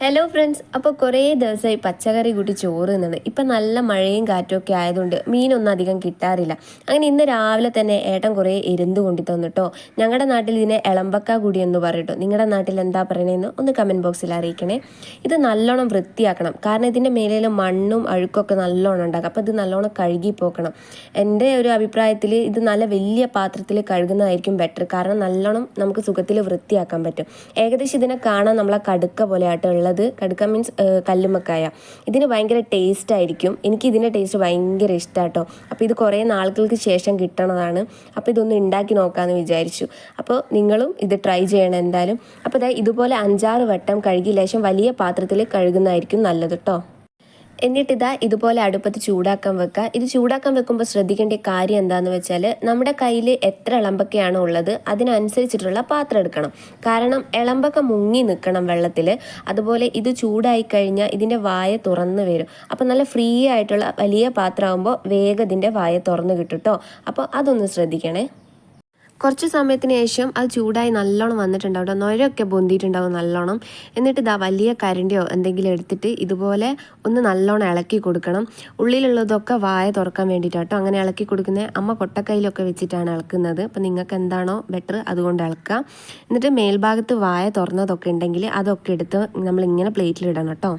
Hello friends അപ്പോൾ കുറേ ദിവസമായി പച്ചക്കറി കൂട്ടി ചോറ് തിന്നത് ഇപ്പം നല്ല മഴയും കാറ്റും ഒക്കെ ആയതുകൊണ്ട് മീനൊന്നും അധികം കിട്ടാറില്ല. അങ്ങനെ ഇന്ന് രാവിലെ തന്നെ ഏട്ടൻ കുറേ എരുന്ത് കൊണ്ടു തന്നിട്ടോ ഞങ്ങളുടെ നാട്ടിൽ ഇതിനെ എളമ്പക്ക കൂടി എന്ന് പറയട്ടോ നിങ്ങളുടെ നാട്ടിൽ എന്താ പറയണതെന്ന് ഒന്ന് കമന്റ് ബോക്സിൽ അറിയിക്കണേ. ഇത് നല്ലോണം വൃത്തിയാക്കണം. കാരണം ഇതിന്റെ മേലെ മണ്ണും അഴുക്കൊക്കെ നല്ലോണം ഉണ്ടാകും അപ്പോൾ ഇത് നല്ലോണം കഴുകി പോക്കണം. എന്റെ ഒരു അഭിപ്രായത്തിൽ ഇത് നല്ല വലിയ പാത്രത്തിൽ കഴുകുന്നതായിരിക്കും ബെറ്റർ കാരണം നല്ലോണം നമുക്ക് സുഖത്തിൽ വൃത്തിയാക്കാൻ പറ്റും. ഏകദേശം ഇതിനെ കാണാൻ നമ്മളെ കടുക്ക പോലെ ആട്ടോ ഉള്ളത്. കടുക്ക മീൻസ് കല്ലുമ്മക്കായ. ഇതിന് ഭയങ്കര ടേസ്റ്റ് ആയിരിക്കും. എനിക്ക് ഇതിന്റെ ടേസ്റ്റ് ഭയങ്കര ഇഷ്ടമാട്ടോ അപ്പോൾ ഇത് കുറേ നാളുകൾക്ക് ശേഷം കിട്ടണതാണ്. അപ്പോൾ ഇതൊന്ന് ഉണ്ടാക്കി നോക്കാമെന്ന് വിചാരിച്ചു. അപ്പോൾ നിങ്ങളും ഇത് ട്രൈ ചെയ്യണം എന്തായാലും. അപ്പോൾ ഇതാ ഇതുപോലെ അഞ്ചാറ് വട്ടം കഴുകി ലേശം വലിയ പാത്രത്തിൽ കഴുകുന്നതായിരിക്കും നല്ലത് കേട്ടോ എന്നിട്ടിതാ ഇതുപോലെ അടുപ്പത്ത് ചൂടാക്കാൻ വെക്കുക ഇത് ചൂടാക്കാൻ വെക്കുമ്പോൾ ശ്രദ്ധിക്കേണ്ട കാര്യം എന്താണെന്ന് വെച്ചാൽ നമ്മുടെ കയ്യിൽ എത്ര ഇളമ്പൊക്കെയാണോ ഉള്ളത് അതിനനുസരിച്ചിട്ടുള്ള പാത്രം എടുക്കണം. കാരണം ഇളമ്പക്ക മുങ്ങി നിൽക്കണം വെള്ളത്തിൽ അതുപോലെ ഇത് ചൂടായി കഴിഞ്ഞാൽ ഇതിന്റെ വായ തുറന്ന് വരും. അപ്പോൾ നല്ല ഫ്രീ ആയിട്ടുള്ള വലിയ പാത്രമാകുമ്പോൾ വേഗം ഇതിന്റെ വായ തുറന്ന് കിട്ടും കേട്ടോ അപ്പോൾ അതൊന്ന് ശ്രദ്ധിക്കണേ. കുറച്ച് സമയത്തിന് ശേഷം അത് ചൂടായി നല്ലോണം വന്നിട്ടുണ്ടാവും കേട്ടോ നൊരൊക്കെ പൊന്തിയിട്ടുണ്ടാവും നല്ലോണം. എന്നിട്ട് ഇതാ വലിയ കരണ്ടിയോ എന്തെങ്കിലും എടുത്തിട്ട് ഇതുപോലെ ഒന്ന് നല്ലോണം ഇളക്കി കൊടുക്കണം. ഉള്ളിലുള്ളതൊക്കെ വായ തുറക്കാൻ വേണ്ടിയിട്ടാട്ടോ അങ്ങനെ ഇളക്കി കൊടുക്കുന്നത് അമ്മ കൊട്ടക്കൈയിലൊക്കെ വെച്ചിട്ടാണ് ഇളക്കുന്നത്. അപ്പം നിങ്ങൾക്ക് എന്താണോ ബെറ്റർ അതുകൊണ്ട് ഇളക്കുക എന്നിട്ട് മേൽഭാഗത്ത് വായ തുറന്നതൊക്കെ ഉണ്ടെങ്കിൽ അതൊക്കെ എടുത്ത് നമ്മളിങ്ങനെ പ്ലേറ്റിലിടണം കേട്ടോ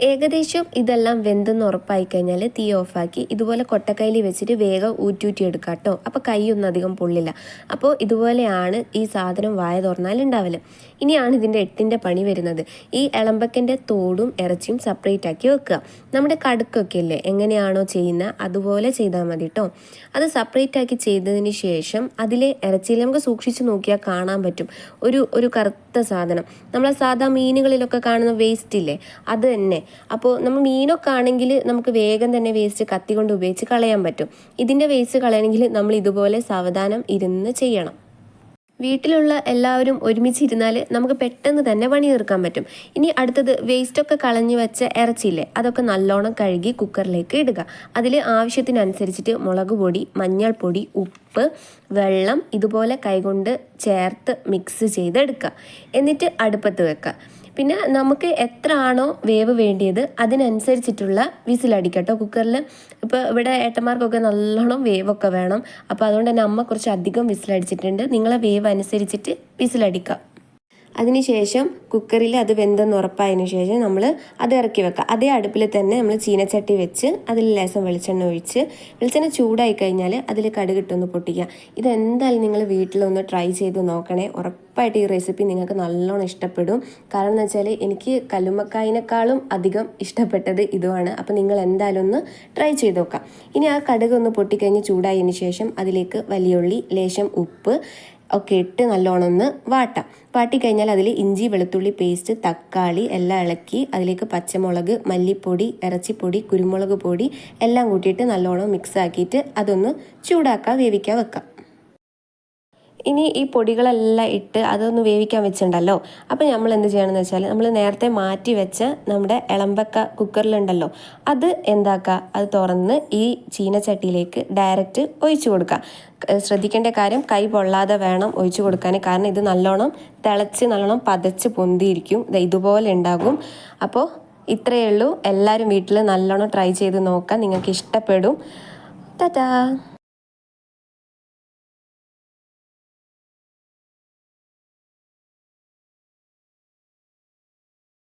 ഏകദേശം ഇതെല്ലാം വെന്തെന്ന് ഉറപ്പായി കഴിഞ്ഞാൽ തീ ഓഫാക്കി ഇതുപോലെ കൊട്ടക്കൈലി വെച്ചിട്ട് വേഗം ഊറ്റൂറ്റി എടുക്കുക കേട്ടോ അപ്പോൾ കൈയൊന്നും അധികം പൊള്ളില്ല. അപ്പോൾ ഇതുപോലെയാണ് ഈ സാധനം വായ തുറന്നാൽ ഉണ്ടാവൽ ഇനിയാണ് ഇതിന്റെ എട്ടിന്റെ പണി വരുന്നത്. ഈ ഇളമ്പക്കന്റെ തോടും ഇറച്ചിയും സെപ്പറേറ്റ് ആക്കി വെക്കുക. നമ്മുടെ കടുക്കൊക്കെ ഇല്ലേ എങ്ങനെയാണോ ചെയ്യുന്ന അതുപോലെ ചെയ്താൽ മതി കേട്ടോ അത് സെപ്പറേറ്റ് ആക്കി ചെയ്തതിന് ശേഷം അതിലെ ഇറച്ചിയിൽ നമുക്ക് സൂക്ഷിച്ച് നോക്കിയാൽ കാണാൻ പറ്റും. ഒരു ഒരു കറുത്ത സാധനം. നമ്മൾ സാധാ മീനുകളിലൊക്കെ കാണുന്ന വേസ്റ്റ് ഇല്ലേ? അത് തന്നെ. അപ്പോൾ നമ്മൾ മീനൊക്കെ ആണെങ്കിൽ നമുക്ക് വേഗം തന്നെ വേസ്റ്റ് കത്തി കൊണ്ട് ഉപയോഗിച്ച് കളയാൻ പറ്റും. ഇതിന്റെ വേസ്റ്റ് കളയണമെങ്കിൽ നമ്മൾ ഇതുപോലെ സാവധാനം ഇരുന്ന് ചെയ്യണം. വീട്ടിലുള്ള എല്ലാവരും ഒരുമിച്ചിരുന്നാൽ നമുക്ക് പെട്ടെന്ന് തന്നെ പണി തീർക്കാൻ പറ്റും. ഇനി അടുത്തത് വേസ്റ്റൊക്കെ കളഞ്ഞു വെച്ച ഇറച്ചിയില്ലേ? അതൊക്കെ നല്ലോണം കഴുകി കുക്കറിലേക്ക് ഇടുക. അതിൽ ആവശ്യത്തിനനുസരിച്ചിട്ട് മുളക് പൊടി മഞ്ഞൾപ്പൊടി ഉപ്പ് വെള്ളം ഇതുപോലെ കൈകൊണ്ട് ചേർത്ത് മിക്സ് ചെയ്തെടുക്കുക. എന്നിട്ട് അടുപ്പത്ത് വെക്കുക. പിന്നെ നമുക്ക് എത്ര ആണോ വേവ് വേണ്ടിയത് അതിനനുസരിച്ചിട്ടുള്ള വിസിലടിക്കട്ടോ. കുക്കറിൽ ഇപ്പോൾ ഇവിടെ ഏട്ടന്മാർക്കൊക്കെ നല്ലോണം വേവൊക്കെ വേണം. അപ്പോൾ അതുകൊണ്ട് തന്നെ അമ്മ കുറച്ച് അധികം വിസിലടിച്ചിട്ടുണ്ട്. നിങ്ങളെ വേവ് അനുസരിച്ചിട്ട് വിസിലടിക്കുക. അതിനുശേഷം കുക്കറിൽ അത് വെന്തെന്ന് ഉറപ്പായതിനു ശേഷം നമ്മൾ അത് ഇറക്കി വെക്കുക. അതേ അടുപ്പിൽ തന്നെ നമ്മൾ ചീനച്ചട്ടി വെച്ച് അതിൽ ലേശം വെളിച്ചെണ്ണ ഒഴിച്ച് വെളിച്ചെണ്ണ ചൂടായി കഴിഞ്ഞാൽ അതിൽ കടുകിട്ടൊന്ന് പൊട്ടിക്കുക. ഇതെന്തായാലും നിങ്ങൾ വീട്ടിലൊന്ന് ട്രൈ ചെയ്ത് നോക്കണേ. ഉറപ്പായിട്ട് ഈ റെസിപ്പി നിങ്ങൾക്ക് നല്ലോണം ഇഷ്ടപ്പെടും. കാരണം എന്ന് വെച്ചാൽ എനിക്ക് കല്ലുമ്മക്കായിനേക്കാളും അധികം ഇഷ്ടപ്പെട്ടത് ഇതുമാണ്. അപ്പോൾ നിങ്ങൾ എന്തായാലും ഒന്ന് ട്രൈ ചെയ്ത് നോക്കാം ഇനി ആ കടുക് ഒന്ന് പൊട്ടിക്കഴിഞ്ഞ് ചൂടായതിനു ശേഷം അതിലേക്ക് വലിയുള്ളി ലേശം ഉപ്പ് ഒക്കെ ഇട്ട് നല്ലോണം ഒന്ന് വാട്ടാം വാട്ടിക്കഴിഞ്ഞാൽ അതിൽ ഇഞ്ചി വെളുത്തുള്ളി പേസ്റ്റ് തക്കാളി എല്ലാം ഇളക്കി അതിലേക്ക് പച്ചമുളക് മല്ലിപ്പൊടി ഇറച്ചിപ്പൊടി കുരുമുളക് പൊടി എല്ലാം കൂട്ടിയിട്ട് നല്ലോണം മിക്സ് ആക്കിയിട്ട് അതൊന്ന് ചൂടാക്കാൻ വേവിക്കാൻ വെക്കാം. ഇനി ഈ പൊടികളെല്ലാം ഇട്ട് അതൊന്ന് വേവിക്കാൻ വെച്ചിട്ടുണ്ടല്ലോ. അപ്പോൾ നമ്മൾ എന്ത് ചെയ്യണമെന്ന് വെച്ചാൽ നമ്മൾ നേരത്തെ മാറ്റി വെച്ച നമ്മുടെ ഇളമ്പക്ക കുക്കറിലുണ്ടല്ലോ അത് എന്താക്കുക? അത് തുറന്ന് ഈ ചീനച്ചട്ടിയിലേക്ക് ഡയറക്റ്റ് ഒഴിച്ചു കൊടുക്കുക. ശ്രദ്ധിക്കേണ്ട കാര്യം കൈ പൊള്ളാതെ വേണം ഒഴിച്ചു കൊടുക്കാൻ. കാരണം ഇത് നല്ലോണം തിളച്ച് നല്ലോണം പതച്ച് പൊന്തിയിരിക്കും. ഇതുപോലെ ഉണ്ടാകും. അപ്പോൾ ഇത്രയേ ഉള്ളൂ. എല്ലാവരും വീട്ടിൽ നല്ലോണം ട്രൈ ചെയ്ത് നോക്കാം നിങ്ങൾക്ക് ഇഷ്ടപ്പെടും. ടാറ്റാ.